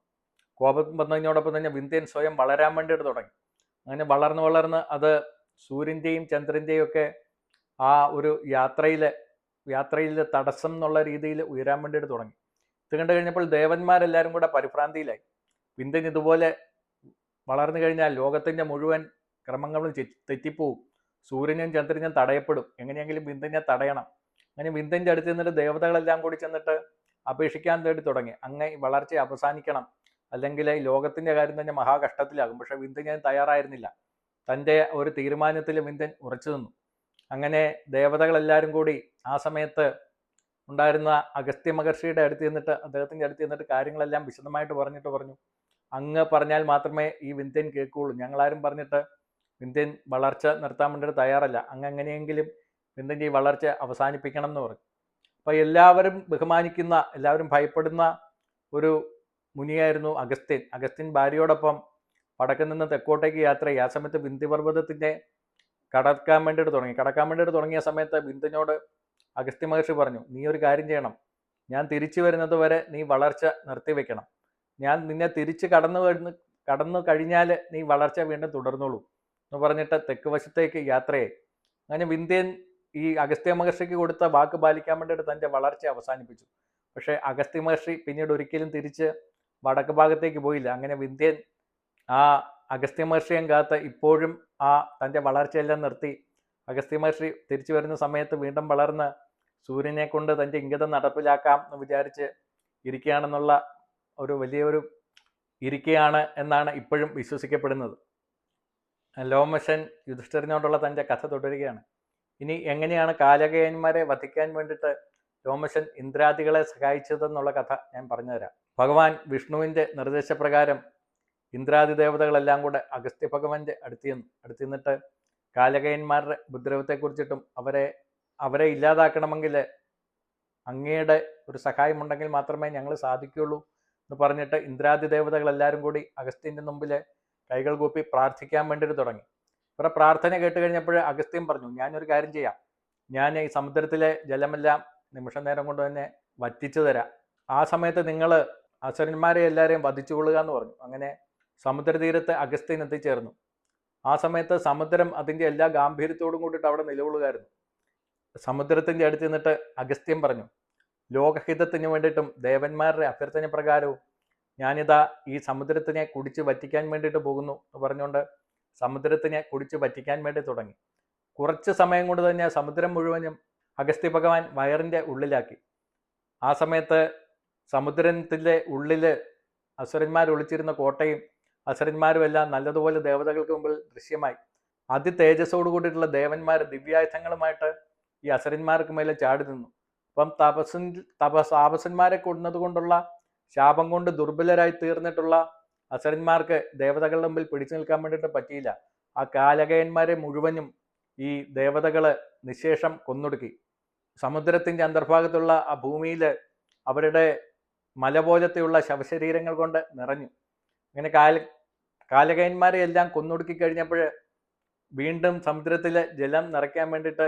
കോപം വന്നതിനോടൊപ്പം തന്നെ വിന്ധ്യൻ സ്വയം വളരാൻ വേണ്ടിയിട്ട് തുടങ്ങി. അങ്ങനെ വളർന്ന് വളർന്ന് അത് സൂര്യന്റെയും ചന്ദ്രന്റെയും ഒക്കെ ആ ഒരു യാത്രയിലെ യാത്രയിലെ തടസ്സം എന്നുള്ള രീതിയിൽ ഉയരാൻ വേണ്ടിയിട്ട് തുടങ്ങി. ഇത് കണ്ടു കഴിഞ്ഞപ്പോൾ ദേവന്മാരെല്ലാവരും കൂടെ പരിഭ്രാന്തിയിലായി. വിന്ധ്യൻ ഇതുപോലെ വളർന്നു കഴിഞ്ഞാൽ ലോകത്തിന്റെ മുഴുവൻ ക്രമങ്ങളും തെറ്റിപ്പോവും. സൂര്യനും ചന്ദ്രനും തടയപ്പെടും. എങ്ങനെയെങ്കിലും വിന്ധ്യനെ തടയണം. അങ്ങനെ വിന്ധ്യന്റെ അടുത്ത് നിന്നിട്ട് ദേവതകളെല്ലാം കൂടി ചെന്നിട്ട് അപേക്ഷിക്കാൻ വേണ്ടി തുടങ്ങി. അങ്ങ് ഈ വളർച്ച അവസാനിക്കണം. അല്ലെങ്കിൽ ഈ ലോകത്തിന്റെ കാര്യം തന്നെ മഹാകഷ്ടത്തിലാകും. പക്ഷെ ഞാൻ തയ്യാറായിരുന്നില്ല. തന്റെ ഒരു തീരുമാനത്തിൽ വിന്ദൻ ഉറച്ചു നിന്നു. അങ്ങനെ ദേവതകളെല്ലാവരും കൂടി ആ സമയത്ത് ഉണ്ടായിരുന്ന അഗസ്ത്യ മഹർഷിയുടെ അടുത്ത് ചെന്നിട്ട് അദ്ദേഹത്തിന്റെ അടുത്ത് ചെന്നിട്ട് കാര്യങ്ങളെല്ലാം വിശദമായിട്ട് പറഞ്ഞിട്ട് പറഞ്ഞു. അങ്ങ് പറഞ്ഞാൽ മാത്രമേ ഈ വിന്ധ്യൻ കേൾക്കുകയുള്ളൂ ഞങ്ങളാരും പറഞ്ഞിട്ട് വിന്ധ്യൻ വളർച്ച നിർത്താൻ വേണ്ടിയിട്ട് തയ്യാറല്ല. അങ്ങ് എങ്ങനെയെങ്കിലും വിന്ധ്യന്റെ ഈ വളർച്ച അവസാനിപ്പിക്കണം എന്ന് പറഞ്ഞു. അപ്പോൾ എല്ലാവരും ബഹുമാനിക്കുന്ന എല്ലാവരും ഭയപ്പെടുന്ന ഒരു മുനിയായിരുന്നു അഗസ്ത്യൻ. അഗസ്ത്യൻ ഭാര്യയോടൊപ്പം വടക്കു നിന്ന് തെക്കോട്ടേക്ക് യാത്ര ചെയ്യും ആ സമയത്ത് വിന്ധ്യപർവതത്തിന്റെ കടക്കാൻ വേണ്ടിയിട്ട് തുടങ്ങി. കടക്കാൻ വേണ്ടിയിട്ട് തുടങ്ങിയ സമയത്ത് ബിന്ദുനോട് അഗസ്ത്യ മഹർഷി പറഞ്ഞു നീ ഒരു കാര്യം ചെയ്യണം. ഞാൻ തിരിച്ചു വരുന്നത് വരെ നീ വളർച്ച നിർത്തിവെക്കണം ഞാൻ നിന്നെ തിരിച്ച് കടന്നു വരുന്ന കടന്നു കഴിഞ്ഞാൽ നീ വളർച്ച വീണ്ടും തുടർന്നോളൂ എന്ന് പറഞ്ഞിട്ട് തെക്ക് വശത്തേക്ക് യാത്രയായി അങ്ങനെ വിന്ധ്യൻ ഈ അഗസ്ത്യ മഹർഷിക്ക് കൊടുത്ത വാക്ക് പാലിക്കാൻ വേണ്ടിയിട്ട് തന്റെ വളർച്ച അവസാനിപ്പിച്ചു. പക്ഷേ അഗസ്ത്യ മഹർഷി പിന്നീട് ഒരിക്കലും തിരിച്ച് വടക്ക് ഭാഗത്തേക്ക് പോയില്ല. അങ്ങനെ വിന്ധ്യൻ ആ അഗസ്ത്യ മഹർഷിയും കാത്ത് ഇപ്പോഴും ആ തന്റെ വളർച്ചയെല്ലാം നിർത്തി. അഗസ്ത്യ മഹർഷി തിരിച്ചു വരുന്ന സമയത്ത് വീണ്ടും വളർന്ന് സൂര്യനെ കൊണ്ട് തന്റെ ഇംഗിതം നടപ്പിലാക്കാം എന്ന് വിചാരിച്ച് ഇരിക്കുകയാണെന്നുള്ള ഒരു വലിയൊരു ഇരിക്കുകയാണ് എന്നാണ് ഇപ്പോഴും വിശ്വസിക്കപ്പെടുന്നത്. ലോമശൻ യുധിഷ്ഠിരനോടുള്ള തന്റെ കഥ തുടരുകയാണ്. ഇനി എങ്ങനെയാണ് കാലകയന്മാരെ വധിക്കാൻ വേണ്ടിയിട്ട് ലോമശൻ ഇന്ദ്രാദികളെ സഹായിച്ചതെന്നുള്ള കഥ ഞാൻ പറഞ്ഞുതരാം. ഭഗവാൻ വിഷ്ണുവിന്റെ നിർദ്ദേശപ്രകാരം ഇന്ദ്രാദി ദേവതകളെല്ലാം കൂടെ അഗസ്ത്യ ഭഗവാന്റെ അടുത്ത് അടുത്ത് നിന്നിട്ട് കാലകയന്മാരുടെ ഉപദ്രവത്തെക്കുറിച്ചിട്ടും അവരെ അവരെ ഇല്ലാതാക്കണമെങ്കിൽ അങ്ങയുടെ ഒരു സഹായമുണ്ടെങ്കിൽ മാത്രമേ ഞങ്ങൾ സാധിക്കുകയുള്ളൂ എന്ന് പറഞ്ഞിട്ട് ഇന്ദ്രാദി ദേവതകളെല്ലാവരും കൂടി അഗസ്ത്യന്റെ മുമ്പിൽ കൈകൾ കൂപ്പി പ്രാർത്ഥിക്കാൻ വേണ്ടിയിട്ട് തുടങ്ങി. ഇവരുടെ പ്രാർത്ഥന കേട്ട് കഴിഞ്ഞപ്പോൾ അഗസ്ത്യം പറഞ്ഞു ഞാനൊരു കാര്യം ചെയ്യാം. ഞാൻ ഈ സമുദ്രത്തിലെ ജലമെല്ലാം നിമിഷ നേരം കൊണ്ട് തന്നെ വറ്റിച്ചു തരാം. ആ സമയത്ത് നിങ്ങൾ അസുരന്മാരെ എല്ലാവരെയും വധിച്ചുകൊള്ളുക എന്ന് പറഞ്ഞു. അങ്ങനെ സമുദ്രതീരത്ത് അഗസ്ത്യൻ എത്തിച്ചേർന്നു. ആ സമയത്ത് സമുദ്രം അതിന്റെ എല്ലാ ഗാംഭീര്യത്തോടും കൂടിയിട്ട് അവിടെ നിലകൊള്ളുകയായിരുന്നു. സമുദ്രത്തിന്റെ അടുത്ത് നിന്നിട്ട് അഗസ്ത്യം പറഞ്ഞു ലോകഹിതത്തിന് വേണ്ടിയിട്ടും ദേവന്മാരുടെ അഭ്യർത്ഥന പ്രകാരവും ഞാനിതാ ഈ സമുദ്രത്തിനെ കുടിച്ച് വറ്റിക്കാൻ വേണ്ടിയിട്ട് പോകുന്നു എന്ന് പറഞ്ഞുകൊണ്ട് സമുദ്രത്തിനെ കുടിച്ച് വറ്റിക്കാൻ വേണ്ടി തുടങ്ങി. കുറച്ച് സമയം കൊണ്ട് തന്നെ സമുദ്രം മുഴുവനും അഗസ്ത്യ ഭഗവാൻ വയറിന്റെ ഉള്ളിലാക്കി. ആ സമയത്ത് സമുദ്രത്തിന്റെ ഉള്ളിൽ അസുരന്മാർ ഒളിച്ചിരുന്ന കോട്ടയും അസുരന്മാരും എല്ലാം നല്ലതുപോലെ ദേവതകൾക്ക് മുമ്പിൽ ദൃശ്യമായി. അതി തേജസ്സോട് കൂടിയിട്ടുള്ള ദേവന്മാർ ദിവ്യായുധങ്ങളുമായിട്ട് ഈ അസുരന്മാർക്ക് മേലെ ചാടി നിന്നു. അപ്പം തപസ് തപസ് താപസന്മാരെ കൊണ്ടത് കൊണ്ടുള്ള ശാപം കൊണ്ട് ദുർബലരായി തീർന്നിട്ടുള്ള അസുരന്മാർക്ക് ദേവതകളുടെ മുമ്പിൽ പിടിച്ചു നിൽക്കാൻ വേണ്ടിയിട്ട് പറ്റിയില്ല. ആ കാലകയന്മാരെ മുഴുവനും ഈ ദേവതകൾ നിശേഷം കൊന്നൊടുക്കി. സമുദ്രത്തിന്റെ അന്തർഭാഗത്തുള്ള ആ ഭൂമിയിൽ അവരുടെ മല പോലത്തെയുള്ള ശവശരീരങ്ങൾ കൊണ്ട് നിറഞ്ഞു. അങ്ങനെ കാല കാലകയന്മാരെ എല്ലാം കൊന്നൊടുക്കി കഴിഞ്ഞപ്പോൾ വീണ്ടും സമുദ്രത്തിലെ ജലം നിറയ്ക്കാൻ വേണ്ടിയിട്ട്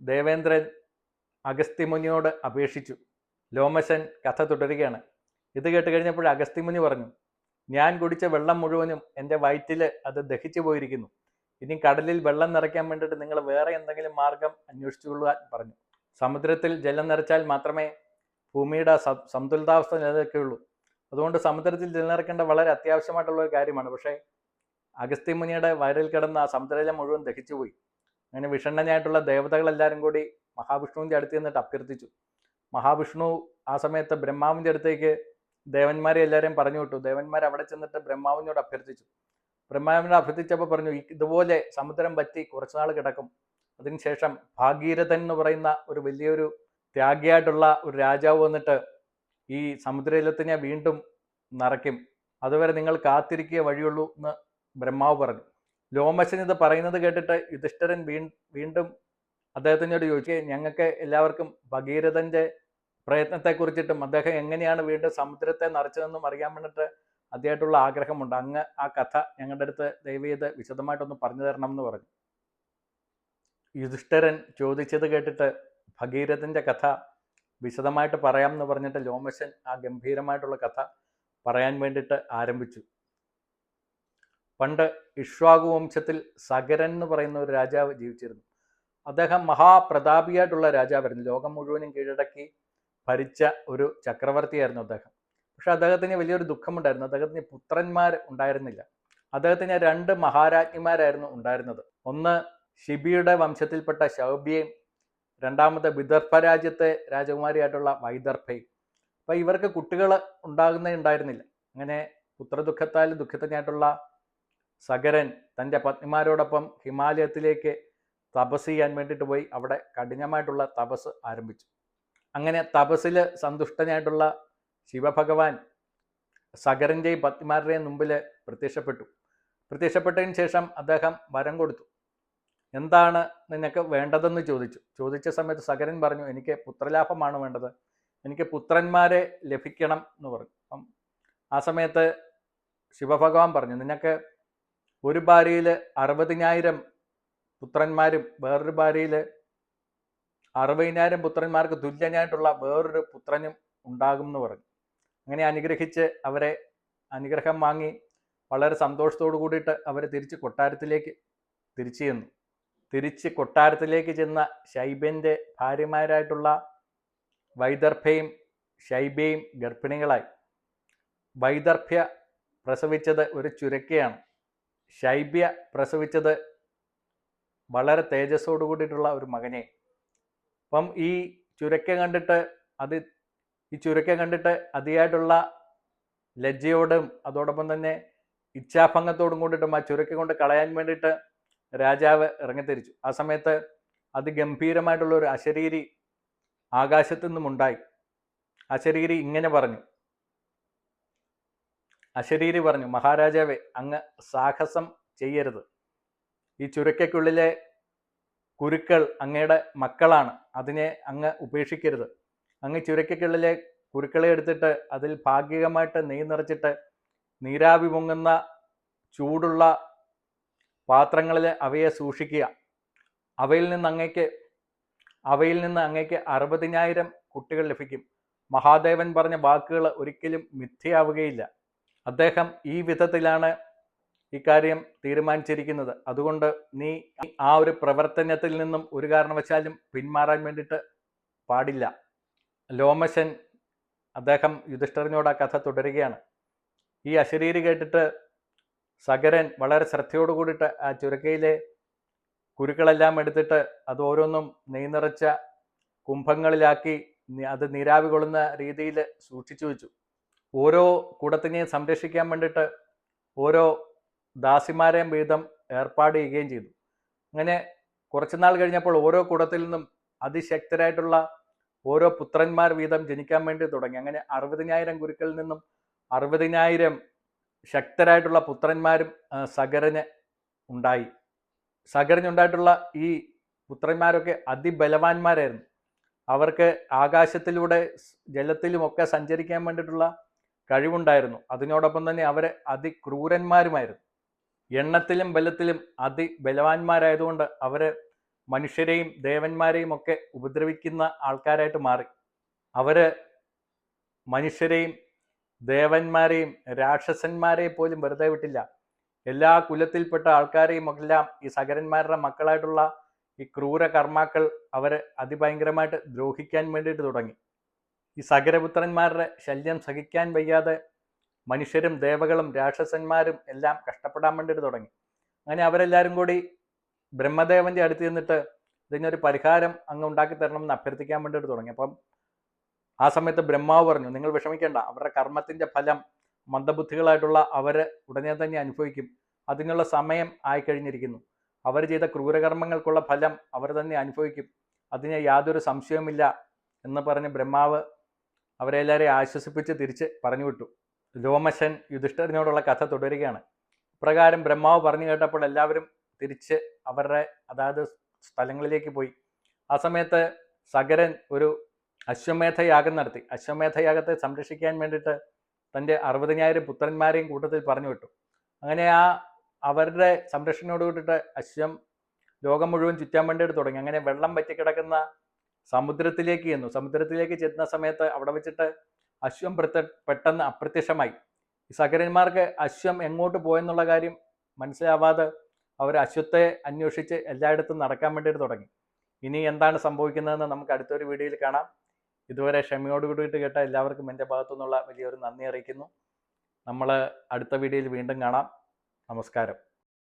ദേവേന്ദ്രൻ അഗസ്ത്യമുനിയോട് അപേക്ഷിച്ചു. ലോമശൻ കഥ തുടരുകയാണ്. ഇത് കേട്ട് കഴിഞ്ഞപ്പോൾ അഗസ്ത്യമുനി പറഞ്ഞു ഞാൻ കുടിച്ച വെള്ളം മുഴുവനും എന്റെ വയറ്റിൽ അത് ദഹിച്ചു പോയിരിക്കുന്നു. ഇനി കടലിൽ വെള്ളം നിറയ്ക്കാൻ വേണ്ടിയിട്ട് നിങ്ങൾ വേറെ എന്തെങ്കിലും മാർഗം അന്വേഷിച്ചുകൊള്ളുവാൻ പറഞ്ഞു. സമുദ്രത്തിൽ ജലം നിറച്ചാൽ മാത്രമേ ഭൂമിയുടെ സന്തുലിതാവസ്ഥ നിലനിൽക്കുകയുള്ളൂ. അതുകൊണ്ട് സമുദ്രത്തിൽ നിലനിർക്കേണ്ട വളരെ അത്യാവശ്യമായിട്ടുള്ള ഒരു കാര്യമാണ്. പക്ഷേ അഗസ്ത്യമുനിയുടെ വയറിൽ കിടന്ന ആ സമുദ്രജലം മുഴുവൻ ദഹിച്ചുപോയി. അങ്ങനെ വിഷണ്ണനായിട്ടുള്ള ദേവതകളെല്ലാവരും കൂടി മഹാവിഷ്ണുവിന്റെ അടുത്ത് നിന്നിട്ട് അഭ്യർത്ഥിച്ചു. മഹാവിഷ്ണു ആ സമയത്ത് ബ്രഹ്മാവിന്റെ അടുത്തേക്ക് ദേവന്മാരെ എല്ലാവരെയും പറഞ്ഞു വിട്ടു. ദേവന്മാർ അവിടെ ചെന്നിട്ട് ബ്രഹ്മാവിനോട് അഭ്യർത്ഥിച്ചു. ബ്രഹ്മാവിനോട് അഭ്യർത്ഥിച്ചപ്പോൾ പറഞ്ഞു ഇതുപോലെ സമുദ്രം പറ്റി കുറച്ചുനാൾ കിടക്കും. അതിനുശേഷം ഭാഗീരഥൻ എന്ന് പറയുന്ന ഒരു വലിയൊരു ത്യാഗിയായിട്ടുള്ള ഒരു രാജാവ് വന്നിട്ട് ഈ സമുദ്രജലത്തിനെ വീണ്ടും നിറയ്ക്കും. അതുവരെ നിങ്ങൾ കാത്തിരിക്കുക വഴിയുള്ളൂ എന്ന് ബ്രഹ്മാവ് പറഞ്ഞു. ലോമശൻ ഇത് പറയുന്നത് കേട്ടിട്ട് യുധിഷ്ഠരൻ വീണ്ടും അദ്ദേഹത്തിനോട് ചോദിച്ചു ഞങ്ങൾക്ക് എല്ലാവർക്കും ഭഗീരഥന്റെ പ്രയത്നത്തെക്കുറിച്ചിട്ടും അദ്ദേഹം എങ്ങനെയാണ് വീണ്ടും സമുദ്രത്തെ നിറച്ചതെന്നും അറിയാൻ വേണ്ടിയിട്ട് അദ്ദേഹമായിട്ടുള്ള ആഗ്രഹമുണ്ട്. അങ്ങ് ആ കഥ ഞങ്ങളുടെ അടുത്ത് ദയവ് വിശദമായിട്ടൊന്ന് പറഞ്ഞു തരണം എന്ന് പറഞ്ഞു. യുധിഷ്ഠരൻ ചോദിച്ചത് കേട്ടിട്ട് ഭഗീരഥന്റെ കഥ വിശദമായിട്ട് പറയാം എന്ന് പറഞ്ഞിട്ട് ലോമശൻ ആ ഗംഭീരമായിട്ടുള്ള കഥ പറയാൻ വേണ്ടിയിട്ട് ആരംഭിച്ചു. പണ്ട് ഇഷ്വാകു വംശത്തിൽ സഗരൻ എന്ന് പറയുന്ന ഒരു രാജാവ് ജീവിച്ചിരുന്നു. അദ്ദേഹം മഹാപ്രതാപിയായിട്ടുള്ള രാജാവായിരുന്നു. ലോകം മുഴുവനും കീഴടക്കി ഭരിച്ച ഒരു ചക്രവർത്തിയായിരുന്നു അദ്ദേഹം. പക്ഷെ അദ്ദേഹത്തിന് വലിയൊരു ദുഃഖമുണ്ടായിരുന്നു. അദ്ദേഹത്തിന് പുത്രന്മാർ ഉണ്ടായിരുന്നില്ല. അദ്ദേഹത്തിന് രണ്ട് മഹാരാജ്ഞിമാരായിരുന്നു ഉണ്ടായിരുന്നത്. ഒന്ന് ഷിബിയുടെ വംശത്തിൽപ്പെട്ട ശൗബ്യയും രണ്ടാമത്തെ വിദർഭ രാജ്യത്തെ രാജകുമാരിയായിട്ടുള്ള വൈദർഭയും. അപ്പം ഇവർക്ക് കുട്ടികൾ ഉണ്ടാകുന്നേ ഉണ്ടായിരുന്നില്ല. അങ്ങനെ പുത്രദുഃഖത്താൽ ദുഃഖിതനായിട്ടുള്ള സഗരൻ തന്റെ പത്നിമാരോടൊപ്പം ഹിമാലയത്തിലേക്ക് തപസ് ചെയ്യാൻ വേണ്ടിയിട്ട് പോയി. അവിടെ കഠിനമായിട്ടുള്ള തപസ് ആരംഭിച്ചു. അങ്ങനെ തപസ്സിൽ സന്തുഷ്ടനായിട്ടുള്ള ശിവഭഗവാൻ സഗരന്റെയും പത്നിമാരുടെയും മുമ്പിൽ പ്രത്യക്ഷപ്പെട്ടു. പ്രത്യക്ഷപ്പെട്ടതിന് ശേഷം അദ്ദേഹം വരം കൊടുത്തു. എന്താണ് നിനക്ക് വേണ്ടതെന്ന് ചോദിച്ചു. ചോദിച്ച സമയത്ത് സകരൻ പറഞ്ഞു എനിക്ക് പുത്രലാഭമാണ് വേണ്ടത്. എനിക്ക് പുത്രന്മാരെ ലഭിക്കണം എന്ന് പറഞ്ഞു. അപ്പം ആ സമയത്ത് ശിവഭഗവാൻ പറഞ്ഞു നിനക്ക് ഒരു ഭാര്യയിൽ അറുപതിനായിരം പുത്രന്മാരും വേറൊരു ഭാര്യയിൽ അറുപതിനായിരം പുത്രന്മാർക്ക് തുല്യനായിട്ടുള്ള വേറൊരു പുത്രനും ഉണ്ടാകും എന്ന് പറഞ്ഞു. അങ്ങനെ അനുഗ്രഹിച്ച് അവരെ അനുഗ്രഹം വാങ്ങി വളരെ സന്തോഷത്തോടു കൂടിയിട്ട് അവരെ തിരിച്ച് കൊട്ടാരത്തിലേക്ക് തിരിച്ചു ചെന്നു. തിരിച്ച് കൊട്ടാരത്തിലേക്ക് ചെന്ന ശൈബന്റെ ഭാര്യമാരായിട്ടുള്ള വൈദർഭയും ശൈബയും ഗർഭിണികളായി. വൈദർഭ്യ പ്രസവിച്ചത് ഒരു ചുരക്കയാണ്. ശൈബ്യ പ്രസവിച്ചത് വളരെ തേജസ്സോടു കൂടിയിട്ടുള്ള ഒരു മകനെ. അപ്പം ഈ ചുരക്ക കണ്ടിട്ട് അത് ഈ ചുരക്ക കണ്ടിട്ട് അതിയായിട്ടുള്ള ലജ്ജയോടും അതോടൊപ്പം തന്നെ ഇച്ഛാഭംഗത്തോടും കൂടിയിട്ടും ആ ചുരക്ക കൊണ്ട് കളയാൻ വേണ്ടിയിട്ട് രാജാവ് ഇറങ്ങിത്തിരിച്ചു. ആ സമയത്ത് അതിഗംഭീരമായിട്ടുള്ള ഒരു അശരീരി ആകാശത്തു നിന്നുമുണ്ടായി. അശരീരി ഇങ്ങനെ പറഞ്ഞു. അശരീരി പറഞ്ഞു മഹാരാജാവെ അങ്ങ് സാഹസം ചെയ്യരുത്. ഈ ചുരക്കയ്ക്കുള്ളിലെ കുരുക്കൾ അങ്ങയുടെ മക്കളാണ്. അതിനെ അങ്ങ് ഉപേക്ഷിക്കരുത്. അങ്ങ് ചുരക്കയ്ക്കുള്ളിലെ കുരുക്കളെ എടുത്തിട്ട് അതിൽ ഭാഗികമായിട്ട് നെയ് നിറച്ചിട്ട് നീരാവി പൊങ്ങുന്ന ചൂടുള്ള പാത്രങ്ങളിൽ അവയെ സൂക്ഷിക്കുക. അവയിൽ നിന്ന് അങ്ങേക്ക് അവയിൽ നിന്ന് അങ്ങേക്ക് അറുപതിനായിരം കുട്ടികൾ ലഭിക്കും. മഹാദേവൻ പറഞ്ഞ വാക്കുകൾ ഒരിക്കലും മിഥ്യയാവുകയില്ല. അദ്ദേഹം ഈ വിധത്തിലാണ് ഇക്കാര്യം തീരുമാനിച്ചിരിക്കുന്നത്. അതുകൊണ്ട് നീ ആ ഒരു പ്രവർത്തനത്തിൽ നിന്നും ഒരു കാരണവശാലും പിന്മാറാൻ വേണ്ടിയിട്ട് പാടില്ല. ലോമശൻ അദ്ദേഹം യുധിഷ്ഠറിനോട് ആ കഥ തുടരുകയാണ്. ഈ അശരീരി കേട്ടിട്ട് സഗരൻ വളരെ ശ്രദ്ധയോടു കൂടിയിട്ട് ആ ചുരക്കയിലെ കുരുക്കളെല്ലാം എടുത്തിട്ട് അത് ഓരോന്നും നെയ് നിറച്ച കുംഭങ്ങളിലാക്കി അത് നീരാവി കൊള്ളുന്ന രീതിയിൽ സൂക്ഷിച്ചു വെച്ചു. ഓരോ കൂടത്തിനെയും സംരക്ഷിക്കാൻ വേണ്ടിയിട്ട് ഓരോ ദാസിമാരെയും വീതം ഏർപ്പാട് ചെയ്യുകയും ചെയ്തു. അങ്ങനെ കുറച്ചുനാൾ കഴിഞ്ഞപ്പോൾ ഓരോ കൂടത്തിൽ നിന്നും അതിശക്തരായിട്ടുള്ള ഓരോ പുത്രന്മാർ വീതം ജനിക്കാൻ വേണ്ടി തുടങ്ങി. അങ്ങനെ അറുപതിനായിരം ഗുരുക്കളിൽ നിന്നും അറുപതിനായിരം ശക്തരായിട്ടുള്ള പുത്രന്മാരും സഗറിന് ഉണ്ടായി. സഗരനുണ്ടായിട്ടുള്ള ഈ പുത്രന്മാരൊക്കെ അതിബലവാന്മാരായിരുന്നു. അവർക്ക് ആകാശത്തിലൂടെ ജലത്തിലുമൊക്കെ സഞ്ചരിക്കാൻ വേണ്ടിയിട്ടുള്ള കഴിവുണ്ടായിരുന്നു. അതിനോടൊപ്പം തന്നെ അവർ അതിക്രൂരന്മാരുമായിരുന്നു. എണ്ണത്തിലും ബലത്തിലും അതിബലവാന്മാരായതുകൊണ്ട് അവർ മനുഷ്യരെയും ദേവന്മാരെയും ഒക്കെ ഉപദ്രവിക്കുന്ന ആൾക്കാരായിട്ട് മാറി. അവർ മനുഷ്യരെയും ദേവന്മാരെയും രാക്ഷസന്മാരെ പോലും വെറുതെ വിട്ടില്ല. എല്ലാ കുലത്തിൽപ്പെട്ട ആൾക്കാരെയും എല്ലാം ഈ സകരന്മാരുടെ മക്കളായിട്ടുള്ള ഈ ക്രൂര കർമാക്കൾ അവരെ അതിഭയങ്കരമായിട്ട് ദ്രോഹിക്കാൻ വേണ്ടിയിട്ട് തുടങ്ങി. ഈ സകരപുത്രന്മാരുടെ ശല്യം സഹിക്കാൻ വയ്യാതെ മനുഷ്യരും ദേവകളും രാക്ഷസന്മാരും എല്ലാം കഷ്ടപ്പെടാൻ വേണ്ടിയിട്ട് തുടങ്ങി. അങ്ങനെ അവരെല്ലാവരും കൂടി ബ്രഹ്മദേവന്റെ അടുത്ത് ചെന്നിട്ട് ഇതിനൊരു പരിഹാരം അങ്ങ് ഉണ്ടാക്കി തരണം എന്ന് അഭ്യർത്ഥിക്കാൻ വേണ്ടിയിട്ട് തുടങ്ങി. അപ്പം ആ സമയത്ത് ബ്രഹ്മാവ് പറഞ്ഞു നിങ്ങൾ വിഷമിക്കേണ്ട അവരുടെ കർമ്മത്തിന്റെ ഫലം മന്ദബുദ്ധികളായിട്ടുള്ള അവർ ഉടനെ തന്നെ അനുഭവിക്കും. അതിനുള്ള സമയം ആയിക്കഴിഞ്ഞിരിക്കുന്നു അവർ ചെയ്ത ക്രൂരകർമ്മങ്ങൾക്കുള്ള ഫലം അവർ തന്നെ അനുഭവിക്കും. അതിന് യാതൊരു സംശയവുമില്ല എന്ന് പറഞ്ഞ് ബ്രഹ്മാവ് അവരെ എല്ലാവരെയും ആശ്വസിപ്പിച്ച് തിരിച്ച് പറഞ്ഞു വിട്ടു. ലോമശൻ യുധിഷ്ഠരനോടുള്ള കഥ തുടരുകയാണ്. ഇപ്രകാരം ബ്രഹ്മാവ് പറഞ്ഞു കേട്ടപ്പോൾ എല്ലാവരും തിരിച്ച് അവരുടെ അതായത് സ്ഥലങ്ങളിലേക്ക് പോയി. ആ സമയത്ത് സഗരൻ ഒരു അശ്വമേധയാഗം നടത്തി. അശ്വമേധയാഗത്തെ സംരക്ഷിക്കാൻ വേണ്ടിയിട്ട് തന്റെ അറുപതിനായിരം പുത്രന്മാരെയും കൂട്ടത്തിൽ പറഞ്ഞു വിട്ടു. അങ്ങനെ ആ അവരുടെ സംരക്ഷണയോട് കൂട്ടിയിട്ട് അശ്വം ലോകം മുഴുവൻ ചുറ്റാൻ വേണ്ടിയിട്ട് തുടങ്ങി. അങ്ങനെ വെള്ളം പറ്റിക്കിടക്കുന്ന സമുദ്രത്തിലേക്ക് ചെന്നു. സമുദ്രത്തിലേക്ക് ചെന്ന സമയത്ത് അവിടെ വെച്ചിട്ട് അശ്വം പെട്ടെന്ന് അപ്രത്യക്ഷമായി. ഈ സകരന്മാർക്ക് അശ്വം എങ്ങോട്ട് പോയെന്നുള്ള കാര്യം മനസ്സിലാവാതെ അവർ അശ്വത്തെ അന്വേഷിച്ച് എല്ലായിടത്തും നടക്കാൻ വേണ്ടിയിട്ട് തുടങ്ങി. ഇനി എന്താണ് സംഭവിക്കുന്നതെന്ന് നമുക്ക് അടുത്തൊരു വീഡിയോയിൽ കാണാം. ഇതുവരെ ക്ഷമയോട് കൂടിയിട്ട് കേട്ട എല്ലാവർക്കും എന്റെ ഭാഗത്തു നിന്നുള്ള വലിയൊരു നന്ദി അറിയിക്കുന്നു. നമ്മൾ അടുത്ത വീഡിയോയിൽ വീണ്ടും കാണാം. നമസ്കാരം.